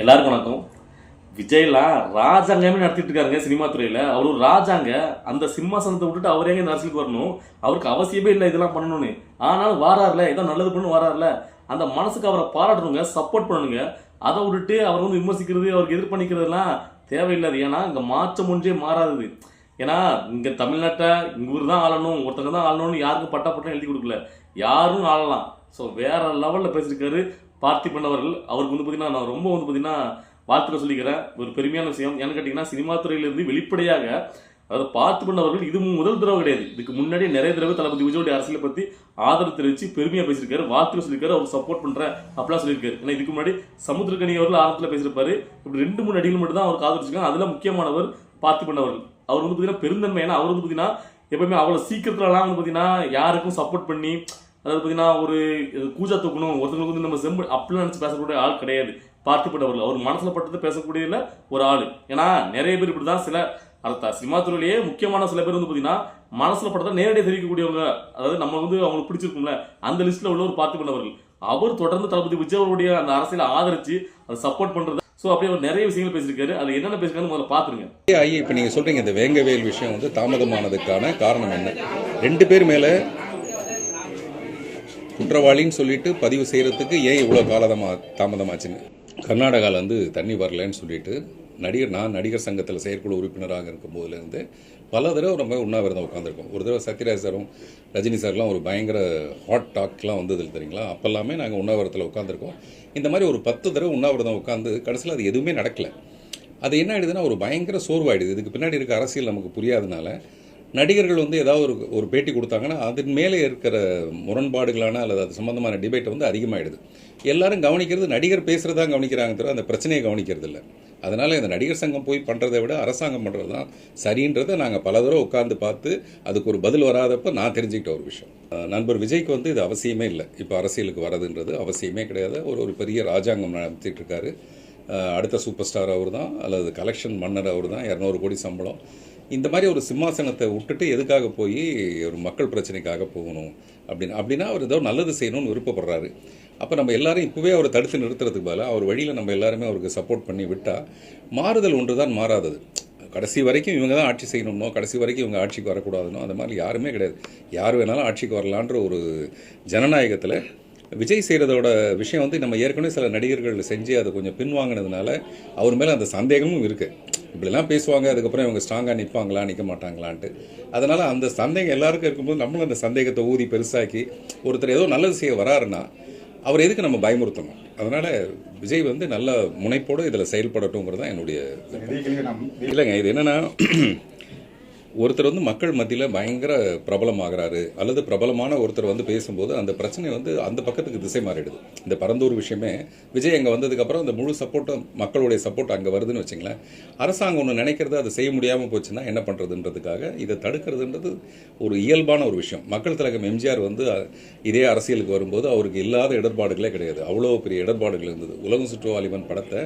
எல்லாருக்கும் வணக்கம். விஜய்லாம் ராஜாங்கமே நடத்திட்டு இருக்காருங்க சினிமா துறையில். அவர் ராஜாங்க. அந்த சிம்மாசனத்தை விட்டுட்டு அவரே இந்த அரசியலுக்கு வரணும். அவருக்கு அவசியமே இல்லை இதெல்லாம் பண்ணணும்னு. ஆனாலும் வாரார்ல ஏதோ நல்லது பண்ணு வாரார்ல. அந்த மனசுக்கு அவரை பாராட்டணுங்க சப்போர்ட் பண்ணணுங்க. அதை விட்டுட்டு அவர் வந்து விமர்சிக்கிறது அவருக்கு எதிர்ப்பணிக்கிறதுலாம் தேவையில்லாது. ஏன்னா இங்கே மாற்றம் ஒன்றே மாறாதது. ஏன்னா இங்கே தமிழ்நாட்டை இங்கூர் தான் ஆளணும் ஒருத்தங்க தான் ஆளணும்னு யாருக்கும் பட்டா பட்டம் எழுதி கொடுக்கல. யாரும் ஆளலாம். ஸோ வேற லெவலில் பேசியிருக்காரு. பார்த்திபன் அவர்கள் அவருக்கு வந்து பார்த்தீங்கன்னா நான் ரொம்ப வந்து பார்த்தீங்கன்னா வாழ்த்துக்க சொல்லிக்கிறேன். ஒரு பெருமையான விஷயம். ஏன்னு கேட்டிங்கன்னா சினிமா துறையிலிருந்து வெளிப்படையாக அதாவது பார்த்திபன் அவர்கள் இது முதல் தடவை கிடையாது. இதுக்கு முன்னாடி நிறைய தடவை தளபதி விஜயோடைய அரசியலை பற்றி ஆதரவு தெரிவித்து பெருமையாக பேசியிருக்காரு வாழ்த்துக்க சொல்லியிருக்காரு அவர் சப்போர்ட் பண்ணுறேன் அப்படிலாம் சொல்லியிருக்காரு. ஏன்னா இதுக்கு முன்னாடி சமுத்திரக்கணி அவர்கள் ஆரம்பத்தில் பேசியிருப்பாரு. இப்படி ரெண்டு மூணு அடிகள் மட்டும் தான் அவருக்கு ஆதரிச்சிருக்காங்க அதில் முக்கியமானவர் பார்த்திபன் அவர்கள். அவர் வந்து பார்த்தீங்கன்னா பெருந்தன்மை. ஏன்னா அவர் வந்து பார்த்தீங்கன்னா எப்பவுமே அவ்வளோ சீக்கிரத்துலலாம் வந்து பார்த்தீங்கன்னா யாருக்கும் சப்போர்ட் பண்ணி அதாவது பார்த்தீங்கன்னா ஒரு இது கூஜா தூக்கணும் ஒருத்தங்களுக்கு வந்து நம்ம செம்பு அப்படிலாம் நினச்சி பேசக்கூடிய ஆள் கிடையாது. பார்க்கப்பட்டவர்கள். அவர் மனசில் பட்டது பேசக்கூடியதுல ஒரு ஆள். ஏன்னா நிறைய பேர் இப்படி தான் சில அர்த்தா சினிமா துறையிலேயே முக்கியமான சில பேர் வந்து பார்த்தீங்கன்னா மனசில் பட்டதை நேரடியாக தெரிவிக்கக்கூடியவங்க அதாவது நம்ம வந்து அவங்களுக்கு பிடிச்சிருக்கும்ல அந்த லிஸ்ட்டில் உள்ள ஒரு பார்த்துப்பட்டவர்கள் அவர் தொடர்ந்து தளபதி விஜய் அவருடைய அந்த அரசியலை ஆதரிச்சு அதை சப்போர்ட் பண்ணுறது ஸோ அப்படியே அவர் நிறைய விஷயங்கள் பேசியிருக்காரு. அது என்னென்ன பேசியிருக்காரு முதல்ல பார்த்துருங்க. ஐயா இப்போ நீங்கள் சொல்கிறீங்க இந்த வேங்கவேல் விஷயம் வந்து தாமதமானதுக்கான காரணம் என்ன? ரெண்டு பேர் மேலே குற்றவாளின்னு சொல்லிட்டு பதிவு செய்கிறதுக்கு ஏன் இவ்வளோ காலதமா தாமதமாச்சுன்னு? கர்நாடகாவில் வந்து தண்ணி வரலன்னு சொல்லிட்டு நடிகர் நான் நடிகர் சங்கத்தில் செயற்குழு உறுப்பினராக இருக்கும் போதுலேருந்து பல தடவை நம்ம உண்ணாவிரதம் உட்காந்துருக்கோம் ஒரு தடவை சத்யராஜ் சாரும் ரஜினி சார்லாம் ஒரு பயங்கர ஹாட் டாக்லாம் வந்தது தெரியுங்களா? அப்போல்லாமே நாங்கள் உண்ணாவிரதத்தில் உட்காந்துருக்கோம் இந்த மாதிரி ஒரு பத்து தடவை உண்ணாவிரதம் உட்காந்து கடைசியில் அது எதுவுமே நடக்கலை. அது என்ன ஆகிடுதுன்னா ஒரு பயங்கர சோர்வாயிடுது. இதுக்கு பின்னாடி இருக்க அரசியல் நமக்கு புரியாதனால நடிகர்கள் வந்து ஏதாவது ஒரு ஒரு பேட்டி கொடுத்தாங்கன்னா அதன் மேலே இருக்கிற முரண்பாடுகளான அல்லது அது சம்மந்தமான டிபேட் வந்து அதிகமாகிடுது எல்லாரும் கவனிக்கிறது நடிகர் பேசுகிறதா கவனிக்கிறாங்க தவிர அந்த பிரச்சனையை கவனிக்கிறது இல்லை. அதனால் இந்த நடிகர் சங்கம் போய் பண்ணுறதை விட அரசாங்கம் பண்ணுறது தான் சரின்றதை நாங்கள் பல தடவை உட்காந்து பார்த்து அதுக்கு ஒரு பதில் வராதப்போ நான் தெரிஞ்சுக்கிட்ட ஒரு விஷயம். நண்பர் விஜய்க்கு வந்து இது அவசியமே இல்லை. இப்போ அரசியலுக்கு வரதுன்றது அவசியமே கிடையாது. ஒரு ஒரு பெரிய ராஜாங்கம் நடத்திட்டு இருக்காரு. அடுத்த சூப்பர் ஸ்டார் அவர் தான் அல்லது கலெக்ஷன் மன்னர் அவர் தான் இரநூறு கோடி சம்பளம். இந்த மாதிரி ஒரு சிம்மாசனத்தை விட்டுட்டு எதுக்காக போய் ஒரு மக்கள் பிரச்சனைக்காக போகணும்? அப்படின்னு அப்படின்னா அவர் ஏதோ நல்லது செய்யணும்னு விருப்பப்படுறாரு. அப்போ நம்ம எல்லாரும் இப்போவே அவரை தடுத்து நிறுத்துறதுக்கு பதிலாக அவர் வழியில் நம்ம எல்லாருமே அவருக்கு சப்போர்ட் பண்ணி விட்டால் மாறுதல் ஒன்று தான் மாறாதது. கடைசி வரைக்கும் இவங்க தான் ஆட்சி செய்யணும்னோ கடைசி வரைக்கும் இவங்க ஆட்சிக்கு வரக்கூடாதுனோ அந்த மாதிரி யாருமே கிடையாது. யார் வேணாலும் ஆட்சிக்கு வரலான்ற ஒரு ஜனநாயகத்தில் விஜய் செய்கிறதோட விஷயம் வந்து நம்ம ஏற்கனவே சில நடிகர்கள் செஞ்சு அதை கொஞ்சம் பின்வாங்கினதுனால அவர் மேலே அந்த சந்தேகமும் இருக்குது இப்படிலாம் பேசுவாங்க அதுக்கப்புறம் இவங்க ஸ்ட்ராங்காக நிற்பாங்களா நிற்க மாட்டாங்களான்ட்டு. அதனால் அந்த சந்தேகம் எல்லாருக்கும் இருக்கும்போது நம்மளும் அந்த சந்தேகத்தை ஊதி பெருசாக்கி ஒருத்தர் ஏதோ நல்லது செய்ய வராருன்னா அவர் எதுக்கு நம்ம பயமுறுத்தணும்? அதனால் விஜய் வந்து நல்ல முனைப்போடு இதில் செயல்படட்டுங்கிறது தான் என்னுடைய இல்லைங்க இது என்னென்னா ஒருத்தர் வந்து மக்கள் மத்தியில் பயங்கர பிரபலமாகிறாரு அல்லது பிரபலமான ஒருத்தர் வந்து பேசும்போது அந்த பிரச்சனை வந்து அந்த பக்கத்துக்கு திசை மாறிடுது. இந்த பரந்தூர் விஷயமே விஜய் அங்கே வந்ததுக்கப்புறம் அந்த முழு சப்போர்ட்டும் மக்களுடைய சப்போர்ட் அங்கே வருதுன்னு வச்சுங்களேன் அரசாங்கம் ஒன்று நினைக்கிறது அதை செய்ய முடியாமல் போச்சுன்னா என்ன பண்ணுறதுன்றதுக்காக இதை தடுக்கிறதுன்றது ஒரு இயல்பான ஒரு விஷயம். மக்கள் திலகம் எம்ஜிஆர் வந்து இதே அரசியலுக்கு வரும்போது அவருக்கு இல்லாத இடர்பாடுகளே கிடையாது. அவ்வளோ பெரிய இடர்பாடுகள் இருந்தது. உலகம் சுற்றுவாலிபன் படத்தை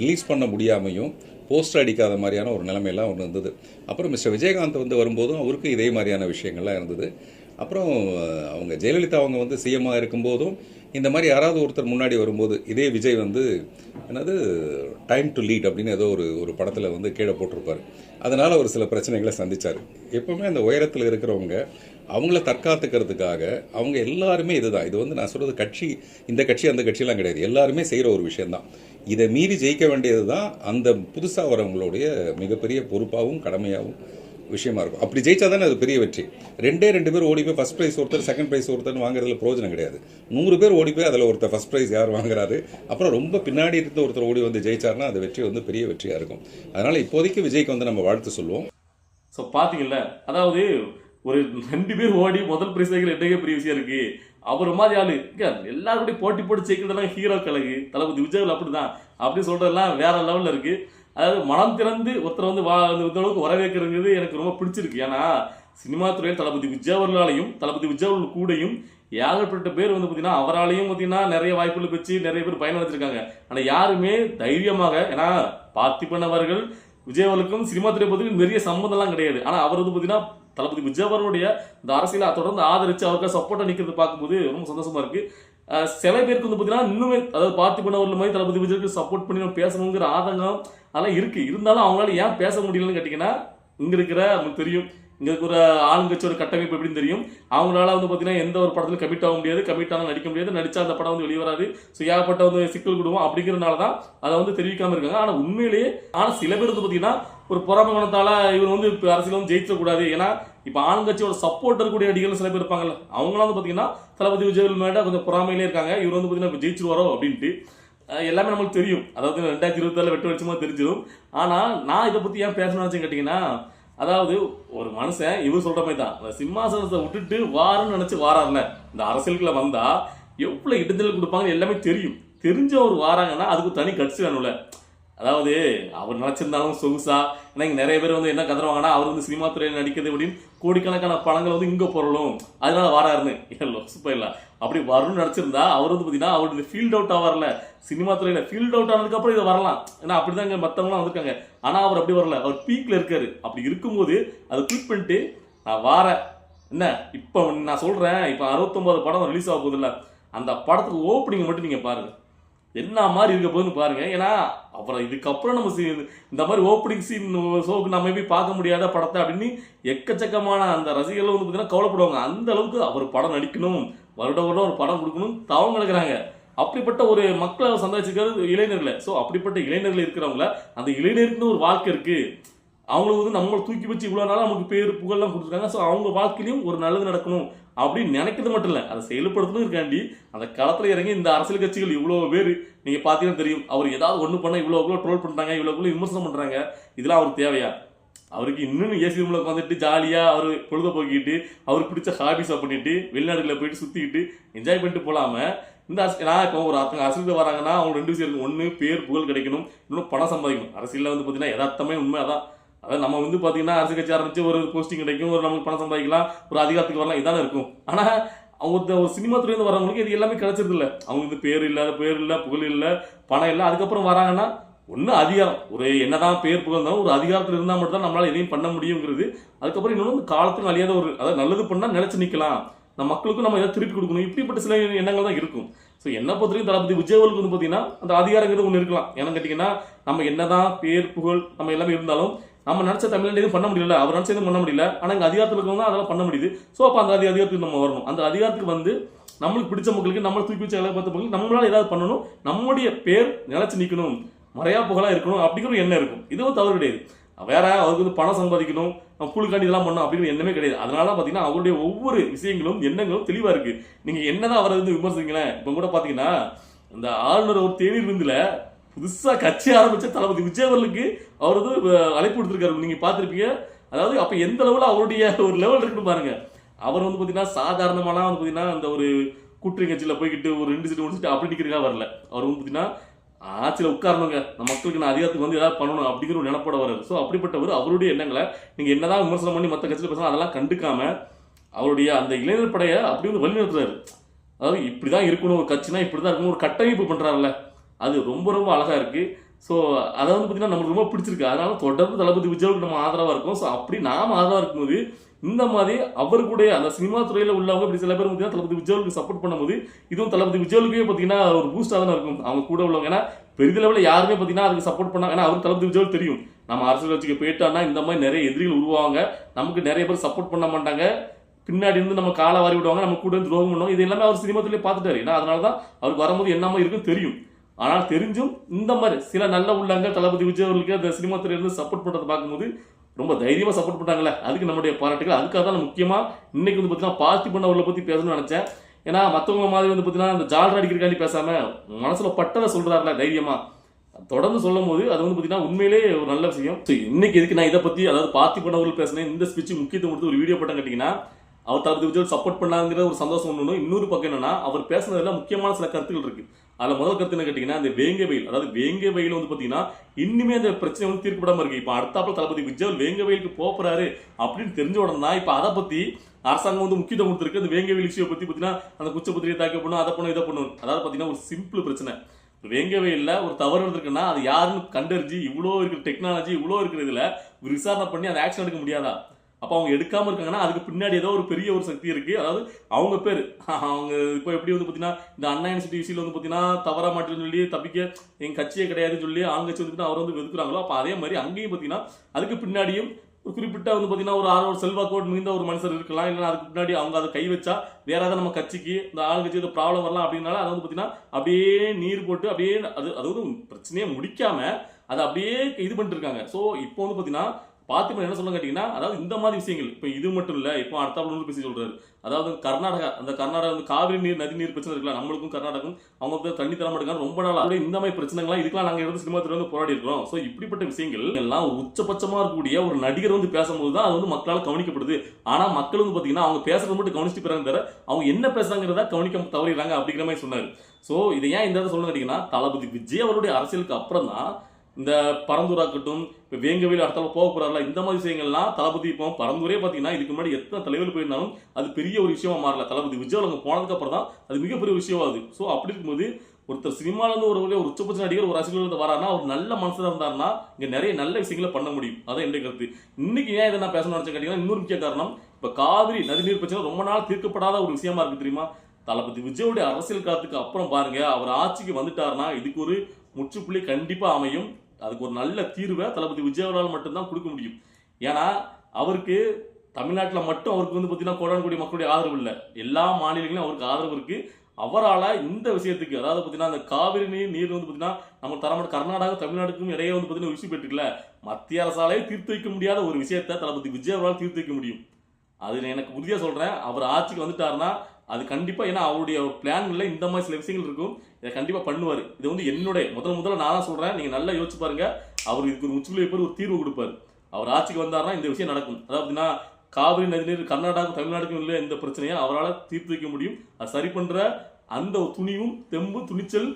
ரிலீஸ் பண்ண முடியாமையும் போஸ்டர் அடிக்காத மாதிரியான ஒரு நிலைமையெல்லாம் ஒன்று இருந்தது. அப்புறம் மிஸ்டர் விஜயகாந்த் வந்து வரும்போதும் அவருக்கும் இதே மாதிரியான விஷயங்கள்லாம் இருந்தது. அப்புறம் அவங்க ஜெயலலிதா அவங்க வந்து சிஎம்மாக இருக்கும்போதும் இந்த மாதிரி யாராவது ஒருத்தர் முன்னாடி வரும்போது இதே விஜய் வந்து என்னது டைம் டு லீட் அப்படின்னு ஏதோ ஒரு ஒரு படத்தில் வந்து கீழே போட்டிருப்பார். அதனால் ஒரு சில பிரச்சனைகளை சந்திச்சார். எப்போவுமே அந்த உயரத்தில் இருக்கிறவங்க அவங்கள தற்காத்துக்கிறதுக்காக அவங்க எல்லாருமே இதுதான். இது வந்து நான் சொல்கிறது கட்சி இந்த கட்சி அந்த கட்சியெல்லாம் கிடையாது. எல்லாருமே செய்கிற ஒரு விஷயம்தான். இதை மீறி ஜெயிக்க வேண்டியது தான் அந்த புதுசாக வரவங்களுடைய மிகப்பெரிய பொறுப்பாகவும் கடமையாகவும் விஷயமா இருக்கும். அப்படி ஜெயிச்சா தானே அது பெரிய வெற்றி. ரெண்டே ரெண்டு பேர் ஓடி போய் ஃபர்ஸ்ட் ப்ரைஸ் ஒருத்தர் செகண்ட் ப்ரைஸ் ஒருத்தர் வாங்குறதுல பிரயோஜனம் கிடையாது. நூறு பேர் ஓடி போய் அதில் ஒருத்தர் ஃபர்ஸ்ட் ப்ரைஸ் யார் வாங்குறாரு? அப்புறம் ரொம்ப பின்னாடி இருந்து ஒருத்தர் ஓடி வந்து ஜெயிச்சாருன்னா அந்த வெற்றி வந்து பெரிய வெற்றியாக இருக்கும். அதனால் இப்போதைக்கு விஜய்க்கு வந்து நம்ம வாழ்த்து சொல்லுவோம். ஸோ பார்த்தீங்கல்ல அதாவது ஒரு ரெண்டு பேர் ஓடி முதல் பிரைஸ் வைக்கிற என்னங்க பெரிய விஷயம் இருக்கு. அவர் மாதிரி ஆளு. இங்க போட்டி போட்டு ஜெயிக்கிறதெல்லாம் ஹீரோ கழகு. தளபதி விஜய் அப்படிதான். அப்படி சொல்றதெல்லாம் வேற லெவல்ல இருக்கு. அதாவது மனம் திறந்து ஒருத்தர் வந்து வா இந்த அளவுக்கு வரவேற்கிறது எனக்கு ரொம்ப பிடிச்சிருக்கு. ஏன்னா சினிமா துறையில் தளபதி விஜயவர்களாலையும் தளபதி விஜயவர்கள் கூடையும் கூடயும் ஏகப்பட்ட பேர் வந்து பார்த்தீங்கன்னா அவராலையும் பார்த்தீங்கன்னா நிறைய வாய்ப்புகள் வச்சு நிறைய பேர் பயனடைஞ்சிருக்காங்க ஆனால் யாருமே தைரியமாக ஏன்னா பார்த்திபன் அவர்கள் விஜயவர்களுக்கும் சினிமா துறை பற்றி நிறைய சம்மந்தம்லாம் கிடையாது. ஆனால் அவர் வந்து பார்த்தீங்கன்னா தளபதி விஜயவருடைய இந்த அரசியலை தொடர்ந்து ஆதரித்து அவருக்கு சப்போர்ட்டாக நிற்கிறது பார்க்கும்போது ரொம்ப சந்தோஷமாக இருக்குது சில பேருக்கு வந்து பார்த்தீங்கன்னா இன்னுமே அதாவது பார்த்திபன் அவர்கள் மாதிரி தளபதி விஜய்க்கு சப்போர்ட் பண்ணி நம்ம பேசணுங்கிற ஆதங்கம் அதெல்லாம் இருக்குது இருந்தாலும் அவங்களால ஏன் பேச முடியலன்னு கேட்டிங்கன்னா இங்கே இருக்கிற நமக்கு தெரியும். இங்கே இருக்கிற ஆளுங்கட்சியோட கட்டமைப்பு எப்படின்னு தெரியும். அவங்களால வந்து பார்த்தீங்கன்னா எந்த ஒரு படத்தில் கமிட் ஆக முடியாது கமிட் ஆனால் நடிக்க முடியாது. நடித்தா அந்த படம் வந்து வெளியே வராது. ஸோ ஏகப்பட்ட வந்து சிக்கல் கொடுவோம் அப்படிங்கிறனால தான் அதை வந்து தெரிவிக்காமல் இருக்காங்க. ஆனால் உண்மையிலேயே ஆனால் சில பேர் வந்து பார்த்தீங்கன்னா ஒரு பொறாமை குணத்தால் இவர் வந்து இப்போ அரசியல் வந்து ஜெயிச்சிடக்கூடாது ஏன்னா இப்போ ஆளுங்கட்சியோட சப்போர்ட் இருக்கக்கூடிய நடிகர்கள் சில பேர் இருப்பாங்கல்ல அவங்களாம் வந்து பார்த்தீங்கன்னா தளபதி விஜய் மேல கொஞ்சம் பொறாமையிலே இருக்காங்க. இவர் வந்து பார்த்தீங்கன்னா இப்போ ஜெயிச்சிருவாரோ அப்படின்ட்டு எல்லாமே நம்மளுக்கு தெரியும். அதாவது ரெண்டாயிரத்தி இருபத்தாறு வெட்டு வெளிச்சமா தெரிஞ்சிடும். ஆனால் நான் இதை பற்றி ஏன் பேசணும்னு கேட்டிங்கன்னா அதாவது ஒரு மனுஷன் இவர் சொல்கிற மாதிரி தான். அந்த சிம்மாசனத்தை விட்டுட்டு வாருன்னு நினச்சி வாராருல இந்த அரசியலுக்குள்ள வந்தால் எவ்வளோ இடைஞ்சல் கொடுப்பாங்க எல்லாமே தெரியும். தெரிஞ்ச ஒரு வாராங்கன்னா அதுக்கு தனி கட்சி வேணும்ல. அதாவது அவர் நினைச்சிருந்தாலும் சொகுசா. ஏன்னா இங்கே நிறைய பேர் வந்து என்ன கதறுவாங்கன்னா அவர் வந்து சினிமா துறையில் நடிக்கிறது அப்படின்னு கோடிக்கணக்கான படங்கள் வந்து இங்கே பொருளும். அதனால வாராருன்னு. இல்லை சூப்பர் இல்லை. அப்படி வரும்னு நினைச்சிருந்தா அவர் வந்து பார்த்தீங்கன்னா அவர் இந்த ஃபீல்ட் அவுட் ஆவார்ல. சினிமா துறையில் ஃபீல்ட் அவுட் ஆனதுக்கப்புறம் இதை வரலாம். ஏன்னா அப்படிதாங்க மற்றவங்களாம் வந்திருக்காங்க. ஆனால் அவர் அப்படி வரல. அவர் பீக்கில் இருக்காரு. அப்படி இருக்கும்போது அதை குவிட் பண்ணிட்டு நான் வாரேன். என்ன? இப்போ நான் சொல்கிறேன் இப்போ அறுபத்தொம்போது படம் ரிலீஸ் ஆக போகுதுல்ல. அந்த படத்துக்கு ஓப்பனிங் மட்டும் நீங்கள் பாருங்கள் என்ன மாதிரி இருக்க போகுதுன்னு பாருங்க. ஏன்னா அப்புறம் இதுக்கப்புறம் நம்ம சி- இந்த மாதிரி ஓப்பனிங் சீன் ஷோக்கு நம்ம போய் பார்க்க முடியாத படத்தை அப்படின்னு எக்கச்சக்கமான அந்த ரசிகர்கள் வந்து பார்த்தீங்கன்னா கவலைப்படுவாங்க. அந்த அளவுக்கு அவர் படம் நடிக்கணும். வருட வருடம் ஒரு படம் கொடுக்கணும் தவம் கிடக்குறாங்க. அப்படிப்பட்ட ஒரு மக்களை அவர் இளைஞர்களை. ஸோ அப்படிப்பட்ட இளைஞர்கள் இருக்கிறவங்கள அந்த இளைஞருக்குன்னு ஒரு வாழ்க்கை இருக்குது அவங்களுக்கு வந்து நம்மளை தூக்கி வச்சு இவ்வளோ நாளாக நமக்கு பேர் புகழ்லாம் கொடுத்துருக்காங்க. ஸோ அவங்க வாழ்க்கையிலையும் ஒரு நல்லது நடக்கணும். அப்படின்னு நினைக்கிறது மட்டும் இல்லை. அதை செயல்படுத்தணும் இருக்காண்டி. அந்த களத்தில் இறங்கி இந்த அரசியல் கட்சிகள் இவ்வளோ பேர் நீங்கள் பார்த்தீங்கன்னா தெரியும் அவர் ஏதாவது ஒன்று பண்ணால் இவ்வளோ ட்ரோல் பண்ணுறாங்க இவ்வளோ விமர்சனம் பண்ணுறாங்க இதெல்லாம் அவருக்கு தேவையா? அவருக்கு இன்னும் ஏசி ரூமில் உட்காந்துட்டு ஜாலியாக அவர் பொழுதுபோக்கிட்டு அவருக்கு பிடிச்ச ஹாபிஸை பண்ணிட்டு வெளிநாடுகளில் போயிட்டு சுற்றிக்கிட்டு என்ஜாய் பண்ணிட்டு போகலாமல் இந்த அரசு நான் இப்போ ஒரு அத்தங்க அரசியல் வராங்கன்னா அவங்க ரெண்டு விஷயம் இருக்கு ஒன்று பேர் புகழ் கிடைக்கணும் இன்னும் பணம் சம்பாதிக்கணும். அரசியலில் வந்து பார்த்தீங்கன்னா எதார்த்தமே உண்மை அதான் அதாவது நம்ம வந்து பார்த்தீங்கன்னா அரசு கட்சி ஆரம்பிச்சு ஒரு போஸ்டிங் கிடைக்கும் ஒரு நமக்கு பணம் சம்பாதிக்கலாம் ஒரு அதிகாரத்துக்கு வரலாம் இதானே இருக்கும். ஆனால் அவங்க ஒரு- சினிமா துறையிலிருந்து வரவங்களுக்கு இது எல்லாமே கிடைச்சது இல்லை. அவங்க இது பேர் இல்லை பேர் இல்லை புகழ் இல்லை பணம் இல்லை அதுக்கப்புறம் வராங்கன்னா ஒன்று அதிகாரம். ஒரு என்னதான் பேர் புகழ்ந்தாலும் ஒரு அதிகாரத்தில் இருந்தால் மட்டும் தான் எதையும் பண்ண முடியுங்கிறது. அதுக்கப்புறம் இன்னொன்று காலத்துக்கு அழியாத ஒரு அதாவது நல்லது பண்ணால் நினச்சி நிற்கலாம் நம்ம மக்களுக்கும் நம்ம எதாவது திருப்பி கொடுக்கணும். இப்படிப்பட்ட சில எண்ணங்கள் தான் இருக்கும். ஸோ என்ன பொறுத்தவரைக்கும் தளபதி விஜயவலுக்கு வந்து பார்த்தீங்கன்னா அந்த அதிகாரங்கிறது ஒன்று இருக்கலாம். ஏன்னு கேட்டிங்கன்னா நம்ம என்னதான் பேர் புகழ் நம்ம எல்லாமே இருந்தாலும் நம்ம நினச்ச தமிழ் எதுவும் பண்ண முடியல. அவர் நினச்ச எதுவும் பண்ண முடியல. ஆனால் இங்கே அதிகாரத்தில் இருக்கவங்க அதெல்லாம் பண்ண முடியுது. ஸோ அப்போ அந்த அதி- அதிகாரத்துக்கு நம்ம வரணும். அந்த அதிகாரத்துக்கு வந்து நம்மளுக்கு பிடிச்ச மக்களுக்கு நம்மளை தூக்கி வச்ச வேலை பார்த்த மக்களுக்கு நம்மளால் ஏதாவது பண்ணணும். நம்முடைய பேர் நிலைச்சு நிற்கணும் மறையா புகழாக இருக்கணும் அப்படிங்கிற ஒரு எண்ணம் இருக்கும். இதுவும் தவறு கிடையாது வேற அவருக்கு வந்து பணம் சம்பாதிக்கணும் நம்ம புழுக்காண்டி இதெல்லாம் பண்ணணும் அப்படின்னு எண்ணமே கிடையாது. அதனால தான் பார்த்தீங்கன்னா அவருடைய ஒவ்வொரு விஷயங்களும் எண்ணங்களும் தெளிவாக இருக்குது நீங்கள் என்ன என்னதான் அவரை வந்து விமர்சிங்களேன் இப்போ கூட பார்த்தீங்கன்னா இந்த ஆளுநர் ஒரு தேநீர் விருந்தில் புதுசாக கட்சி ஆரம்பித்த தளபதி விஜயவர்களுக்கு அவர் வந்து அழைப்பு கொடுத்துருக்காரு நீங்கள் பார்த்துருப்பீங்க. அதாவது அப்போ எந்த லெவலில் அவருடைய ஒரு லெவல் இருக்குன்னு பாருங்க. அவர் வந்து பார்த்தீங்கன்னா சாதாரணமான வந்து பார்த்தீங்கன்னா அந்த ஒரு கூட்டணி கட்சியில் போய்கிட்டு ஒரு ரெண்டு சீட்டு முடிச்சுட்டு அப்படி நிற்கிறதுக்காக வரல. அவர் வந்து பார்த்தீங்கன்னா ஆட்சியில் உட்காரணுங்க. நம்ம மக்களுக்கு நான் அதிகாரத்துக்கு வந்து ஏதாவது பண்ணணும் அப்படிங்கிற ஒரு நினைப்போட வராது ஸோ அப்படிப்பட்டவர் அவருடைய எண்ணங்களை நீங்கள் என்னதான் விமர்சனம் பண்ணி மற்ற கட்சியில் பேசலாம் அதெல்லாம் கண்டுக்காம அவருடைய அந்த இளைஞர் படையை அப்படி வந்து வழிநடத்துறாரு அதாவது இப்படி தான் இருக்கணும் ஒரு கட்சினா இப்படி தான் இருக்கணும் ஒரு கட்டமைப்பு பண்ணுறாருல்ல அது ரொம்ப ரொம்ப அழகாக இருக்குது ஸோ அதை வந்து பார்த்தீங்கன்னா நம்மளுக்கு ரொம்ப பிடிச்சிருக்கு. அதனால தொடர்ந்து தளபதி விஜய்க்கு நம்ம ஆதரவாக இருக்கும். ஸோ அப்படி நாம ஆதரவாக இருக்கும்போது இந்த மாதிரி அவருக்குடைய அந்த சினிமா துறையில் உள்ளவங்க இப்படி சில பேர் பார்த்தீங்கன்னா தளபதி விஜய்க்கு சப்போர்ட் பண்ணும்போது இதுவும் தளபதி விஜய்க்கே பார்த்தீங்கன்னா ஒரு பூஸ்டாக தானே இருக்கும். அவங்க கூட உள்ளவங்க. ஏன்னா பெரிய லெவலில் யாருமே பார்த்தீங்கன்னா அதுக்கு சப்போர்ட் பண்ணாங்க. ஏன்னா அவருக்கு தளபதி விஜய் தெரியும். நம்ம அரசியல் கட்சிக்கு போயிட்டான்னா இந்த மாதிரி நிறைய எதிரிகள் உருவாங்க நமக்கு நிறைய பேர் சப்போர்ட் பண்ண மாட்டாங்க. பின்னாடி இருந்து நம்ம காலை வாரி விடுவாங்க. நம்ம கூட இருந்து துரோகம் பண்ணுவோம் இது எல்லாமே அவர் சினிமா துறையிலே பார்த்துட்டாரு. ஏன்னா அதனால தான் அவருக்கு வரும்போது என்னமா இருக்குன்னு தெரியும். ஆனால் தெரிஞ்சும் இந்த மாதிரி சில நல்ல உள்ளங்கள் தளபதி விஜய் அவர்களுக்கு அந்த சினிமா துறையிலிருந்து சப்போர்ட் பண்ணுறதை பார்க்கும்போது ரொம்ப தைரியமாக சப்போர்ட் பண்ணாங்களே அதுக்கு நம்முடைய பாராட்டுகள். அதுக்காக தான் முக்கியமாக இன்னைக்கு வந்து பார்த்தீங்கன்னா பார்த்தி பண்ணவர்களை பற்றி பேசணும்னு நினச்சேன். ஏன்னா மற்றவங்க மாதிரி வந்து பார்த்தீங்கன்னா அந்த ஜால்ரா அடிக்கிறக்காண்டி பேசாமல் மனசில் பட்டதை சொல்கிறாருல தைரியமாக தொடர்ந்து சொல்லும் போது அது வந்து பார்த்தீங்கன்னா உண்மையிலே ஒரு நல்ல விஷயம். ஸோ இன்னைக்கு எதுக்கு நான் இதை பற்றி அதாவது பார்த்தி பண்ணவர்கள் பேசினேன் இந்த ஸ்பீச்சு முக்கியத்துவம் கொடுத்து ஒரு வீடியோ போட்டேன் கேட்டிங்கன்னா அவர் தளபதி விஜய் சப்போர்ட் பண்ணாங்கிற ஒரு சந்தோஷம் ஒன்று இன்னொரு பக்கம் என்னன்னா அவர் பேசுனதுல முக்கியமான சில கருத்துக்கள் இருக்குது அதில் முதல் கருத்து என்ன கேட்டிங்கன்னா அந்த வேங்க வெயில் அதாவது வேங்க வெயில் வந்து பார்த்தீங்கன்னா இன்னுமே அந்த பிரச்சனை வந்து தீர்க்கப்படாமல் இருக்குது இப்போ அடுத்தாப்பில் தளபதி விஜய் வேங்க வெயிலுக்கு போகிறாரு அப்படின்னு தெரிஞ்ச உடனே தான் இப்போ அதை பற்றி அரசாங்கம் வந்து முக்கியத்துவம் கொடுத்துருக்கு. அந்த வேங்க வெயில் விஷயம் பற்றி பார்த்தீங்கன்னா அந்த குச்சப்பத்திரியை தாக்க பண்ணும் அதை பண்ணும் இதை பண்ணும் அதாவது பார்த்தீங்கன்னா ஒரு சிம்பிள் பிரச்சனை. வேங்க வயலில் ஒரு தவறு இருந்திருக்குன்னா அது யாருன்னு கண்டறிஞ்சு இவ்வளோ இருக்கிற டெக்னாலஜி இவ்வளோ இருக்கிற இதில் ஒரு விசாரணை பண்ணி அந்த ஆக்ஷன் எடுக்க முடியாதா? அப்போ அவங்க எடுக்காமல் இருக்காங்கன்னா அதுக்கு பின்னாடி ஏதோ ஒரு பெரிய ஒரு சக்தி இருக்கு. அதாவது அவங்க பேர். அவங்க இப்போ எப்படி வந்து பார்த்தீங்கன்னா இந்த அண்ணா யூனிவர்சிட்டி விஷயம் வந்து பார்த்தீங்கன்னா தவற மாட்டேன்னு சொல்லி தப்பிக்க என் கட்சியே கிடையாதுன்னு சொல்லி அவங்க கட்சி வந்து அவர் வந்து வெதுக்குறாங்களோ அப்போ அதே மாதிரி அங்கேயும் பார்த்தீங்கன்னா அதுக்கு பின்னாடியும் ஒரு குறிப்பிட்ட வந்து பார்த்தீங்கன்னா ஒரு ஆறு ஒரு செல்வாக்கோடு மிகுந்த ஒரு மனுஷர் இருக்கலாம். இல்லைன்னா அதுக்கு பின்னாடி அவங்க அதை கை வச்சா வேற ஏதாவது நம்ம கட்சிக்கு இந்த ஆளுங்கட்சி இது ப்ராப்ளம் வரலாம் அப்படின்னால அதை வந்து பார்த்தீங்கன்னா அப்படியே நீர் போட்டு அப்படியே அது அது வந்து பிரச்சனையை முடிக்காம அதை அப்படியே இது பண்ணிட்டு இருக்காங்க. ஸோ இப்போ வந்து பார்த்தீங்கன்னா பாத்திமா என்ன சொல்ல கேட்டிங்கன்னா அதாவது இந்த மாதிரி விஷயங்கள் இப்போ இது மட்டும் இல்லை இப்போ அடுத்தாப்புல வந்து பேசி சொல்கிறாரு அதாவது கர்நாடகா அந்த கர்நாடகா வந்து காவிரி நீர் நதி நீர் பிரச்சனை இருக்கலாம் நம்மளுக்கும் கர்நாடகம் அவங்க வந்து தண்ணி தர மாட்டேங்காங்க ரொம்ப நாள் அப்படியே இந்த மாதிரி பிரச்சனைகள்லாம் இதுக்கெல்லாம் நாங்கள் எடுத்து சினிமா துறை வந்து போராடி இருக்கிறோம். ஸோ இப்படிப்பட்ட விஷயங்கள் எல்லாம் உச்சபட்சமாக இருக்கக்கூடிய ஒரு நடிகர் வந்து பேசும்போது தான் அது வந்து மக்களால் கவனிக்கப்படுது. ஆனால் மக்கள் வந்து பார்த்தீங்கன்னா அவங்க பேசுறது மட்டும் கவனிச்சுட்டு போகிறாங்க தவிர அவங்க என்ன பேசுறாங்கிறத கவனிக்க தவறிடுறாங்க அப்படிங்கிற மாதிரி சொன்னார். ஸோ இதை ஏன் இந்த இடத்துல சொல்லணும் கேட்டிங்கன்னா தளபதி விஜய் அவருடைய அரசியலுக்கு அப்புறம் தான் இந்த பரந்தூரா இருக்கட்டும் இப்போ வேங்கவேல் அடுத்தால போக போறாருல இந்த மாதிரி விஷயங்கள்லாம் தளபதி இப்போ பரந்தூரே பார்த்தீங்கன்னா இதுக்கு முன்னாடி எத்தனை தலைவர் போயிருந்தாலும் அது பெரிய ஒரு விஷயமா மாறல. தளபதி விஜய் அவங்க போனதுக்கப்புறம் தான் அது மிகப்பெரிய விஷயம் ஆகுது ஸோ அப்படி இருக்கும்போது ஒருத்தர் சினிமாலேருந்து ஒரு ஒரு ஒரு உச்சபட்ச நடிகர் ஒரு ரசிகர்கள் இருந்து வராருன்னா ஒரு நல்ல மனசில் இருந்தாருன்னா இங்கே நிறைய நல்ல விஷயங்களை பண்ண முடியும். அதான் என்னுடைய கருத்து. இன்னைக்கு ஏன் இதை நான் பேசணும்னு நினச்சேன் கேட்டிங்கன்னா இன்னொரு முக்கிய காரணம் இப்போ காவிரி நதிநீர் பிரச்சனை ரொம்ப நாள் தீர்க்கப்படாத ஒரு விஷயமா இருக்கு தெரியுமா? தளபதி விஜயோடைய அரசியல் காலத்துக்கு அப்புறம் பாருங்க அவர் ஆட்சிக்கு வந்துட்டாருன்னா இதுக்கு ஒரு முற்றுப்புள்ளி கண்டிப்பாக அமையும். அதுக்கு ஒரு நல்ல தீர்வை தளபதி விஜயவரால் மட்டும்தான் கொடுக்க முடியும். ஏன்னா அவருக்கு தமிழ்நாட்டில் மட்டும் அவருக்கு வந்து பார்த்தீங்கன்னா கோடான்குடி மக்களுடைய ஆதரவு இல்லை. எல்லா மாநிலங்களிலும் அவருக்கு ஆதரவு இருக்குது அவரால் இந்த விஷயத்துக்கு அதாவது பார்த்தீங்கன்னா அந்த காவிரி நீர் நீர் வந்து பார்த்தீங்கன்னா நம்ம தரமான கர்நாடகா தமிழ்நாடுக்கும் இடையே வந்து பார்த்தீங்கன்னா விஷயம் பெற்றுக்கல. மத்திய அரசாலே தீர்த்து வைக்க முடியாத ஒரு விஷயத்தை தளபதி விஜய் அவரால் தீர்த்து வைக்க முடியும். அது எனக்கு உறுதியாக சொல்கிறேன் அவர் ஆட்சிக்கு வந்துட்டாருன்னா அது கண்டிப்பாக ஏன்னா அவருடைய பிளான்களில் இந்த மாதிரி சில விஷயங்கள் இருக்கும். இதை கண்டிப்பாக பண்ணுவார். இது வந்து என்னுடைய முதல் முதல்ல நான் தான் சொல்கிறேன் நீங்கள் நல்லா யோசிச்சு பாருங்க. அவர் இதுக்கு ஒரு முச்சுக்குள்ள பேர் ஒரு தீர்வு கொடுப்பார். அவர் ஆட்சிக்கு வந்தாருன்னா இந்த விஷயம் நடக்கும். அதாவது பார்த்தீங்கன்னா காவிரி நதிநீர் கர்நாடகா தமிழ்நாடுக்கும் இல்லை இந்த பிரச்சனையை அவரால் தீர்த்து வைக்க முடியும். அது சரி பண்ணுற அந்த ஒரு துணிவும் தெம்பு துணிச்சல்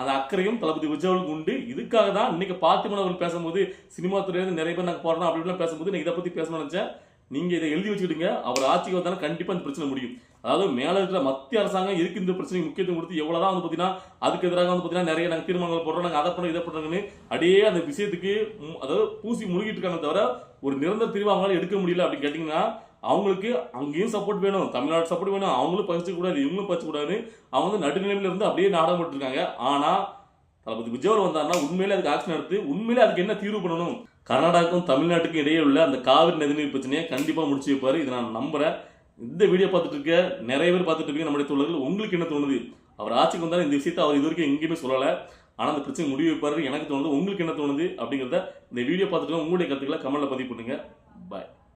அந்த அக்கறையும் தளபதி விஜயவர்களுக்கு உண்டு. இதுக்காக தான் இன்னைக்கு பார்த்திமன் அவர்கள் பேசும்போது சினிமா துறையிலேருந்து நிறைய பேர் நாங்கள் போகிறோம் அப்படிலாம் பேசும்போது நான் இதை பற்றி பேசணும்னு நினச்சேன். நீங்கள் இதை எழுதி வச்சுக்கிடுங்க அவர் ஆட்சிக்கு வந்தாலும் கண்டிப்பாக இந்த பிரச்சனை முடியும். அதாவது மேல இருக்கிற மத்திய அரசாங்கம் எதுக்கு இந்த பிரச்சனைக்கு முக்கியத்துவம் கொடுத்து எவ்வளோ தான் வந்து பார்த்தீங்கன்னா அதுக்கு எதிராக வந்து பார்த்தீங்கன்னா நிறைய நாங்கள் தீர்மானங்கள் போடுறோம் நாங்கள் அதை பண்ணுறோம் இதை பண்ணுறோங்கன்னு அப்படியே அந்த விஷயத்துக்கு அதாவது பூசி முழுகிட்டு இருக்காங்க தவிர ஒரு நிரந்தர தீர்வு அவங்களால எடுக்க முடியல அப்படின்னு கேட்டிங்கன்னா அவங்களுக்கு அங்கேயும் சப்போர்ட் வேணும் தமிழ்நாடு சப்போர்ட் வேணும் அவங்களும் பறிச்சு இவங்களும் பறிச்சு அவங்க வந்து நடுநிலைமையில இருந்து அப்படியே நாடகம் ஆனால் தளபதி விஜயவர் வந்தாருன்னா உண்மையிலே அதுக்கு ஆக்ஷன் எடுத்து உண்மையிலே அதுக்கு என்ன தீர்வு பண்ணணும்? கர்நாடகாவுக்கும் தமிழ்நாட்டுக்கும் இடையே உள்ள அந்த காவிரி நதிநீர் பிரச்சனையை கண்டிப்பாக முடிச்சு வைப்பார். இதை நான் நம்புறேன். இந்த வீடியோ பார்த்துட்டு இருக்க நிறைய பேர் பார்த்துட்டு இருக்கீங்க. நம்முடைய தோழர்கள் உங்களுக்கு என்ன தோணுது? அவர் ஆட்சிக்கு வந்தாலும் இந்த விஷயத்தை அவர் இது வரைக்கும் எங்கேயுமே சொல்லலை. ஆனால் அந்த பிரச்சனை முடிவு வைப்பார். எனக்கு தோணுது உங்களுக்கு என்ன தோணுது அப்படிங்கிறத இந்த வீடியோ பார்த்துட்டு உங்களுடைய கருத்துக்களை கமெண்ட்ல பதிவு பண்ணுங்கள் பாய்